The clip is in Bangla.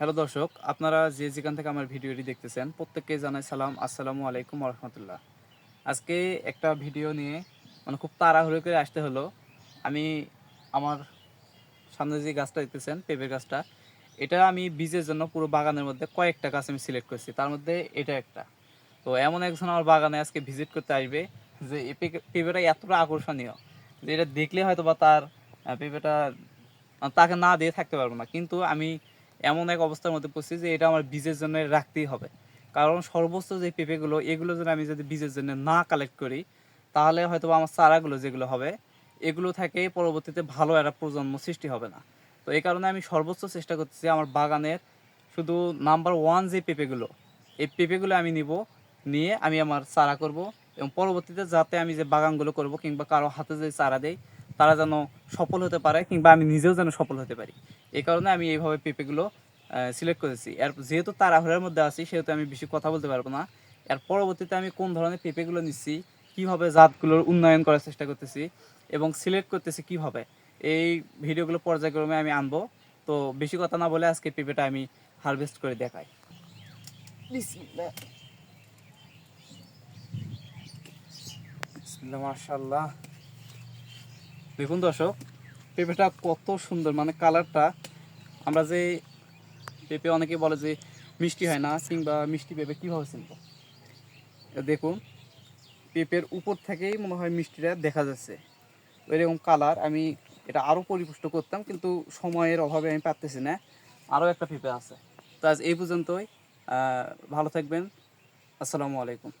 হ্যালো দর্শক, আপনারা যে যেখান থেকে আমার ভিডিওটি দেখতেছেন, প্রত্যেককে জানাই সালাম, আসসালামু আলাইকুম রহমতুল্লাহ। আজকে একটা ভিডিও নিয়ে মানে খুব তাড়াহুড়ো করে আসতে হলো। আমি আমার সামনে যে গাছটা দেখতেছেন, পেঁপের গাছটা, এটা আমি বীজের জন্য পুরো বাগানের মধ্যে কয়েকটা গাছ আমি সিলেক্ট করছি। তার মধ্যে এটা একটা। তো এমন একজন আমার বাগানে আজকে ভিজিট করতে আসবে যে এই পেঁপেটা এতটা আকর্ষণীয় যে এটা দেখলে হয়তো বা তার পেঁপেটা তাকে না দিয়ে থাকতে পারব না। কিন্তু আমি এমন এক অবস্থার মধ্যে পড়ছি যে এটা আমার বীজের জন্য রাখতেই হবে। কারণ সর্বোচ্চ যে পেঁপেগুলো, এগুলো যদি আমি যদি বীজের জন্য না কালেক্ট করি, তাহলে হয়তো আমার চারাগুলো যেগুলো হবে, এগুলো থেকে পরবর্তীতে ভালো একটা প্রজন্ম সৃষ্টি হবে না। তো এই কারণে আমি সর্বোচ্চ চেষ্টা করতেছি আমার বাগানের শুধু নাম্বার ওয়ান যে পেঁপেগুলো, এই পেঁপেগুলো আমি নিব, নিয়ে আমি আমার চারা করব এবং পরবর্তীতে যাতে আমি যে বাগানগুলো করব কিংবা কারও হাতে যে চারা দেই তারা যেন সফল হতে পারে কিংবা আমি নিজেও যেন সফল হতে পারি। এই কারণে আমি এইভাবে পেঁপেগুলো সিলেক্ট করেছি। এর যেহেতু তাড়াহুড়ার মধ্যে আছি সেহেতু আমি বেশি কথা বলতে পারব না। এর পরবর্তীতে আমি কোন ধরনের পেঁপেগুলো নিচ্ছি কীভাবে জাতগুলোর উন্নয়ন করার চেষ্টা করতেছি এবং সিলেক্ট করতেছি কীভাবে এই ভিডিওগুলো পর্যায়ক্রমে আমি আনব। তো বেশি কথা না বলে আজকে পেঁপেটা আমি হারভেস্ট করে দেখাই। বিসমিল্লাহ। বিসমিল্লাহ মাশাআল্লাহ। দেখুন দর্শক, পেঁপেটা কত সুন্দর মানে কালারটা আমরা যে পেঁপে অনেকে বলে যে মিষ্টি হয় না, কিংবা মিষ্টি পেঁপে কীভাবে চিনব? দেখুন, পেঁপের উপর থেকেই মনে হয় মিষ্টিটা দেখা যাচ্ছে। এরকম কালার, আমি এটা আরও পরিপুষ্ট করতাম, কিন্তু সময়ের অভাবে আমি পারতেছি না। আরও একটা পেঁপে আছে। তো আজ এই পর্যন্তই। ভালো থাকবেন। আসসালামু আলাইকুম।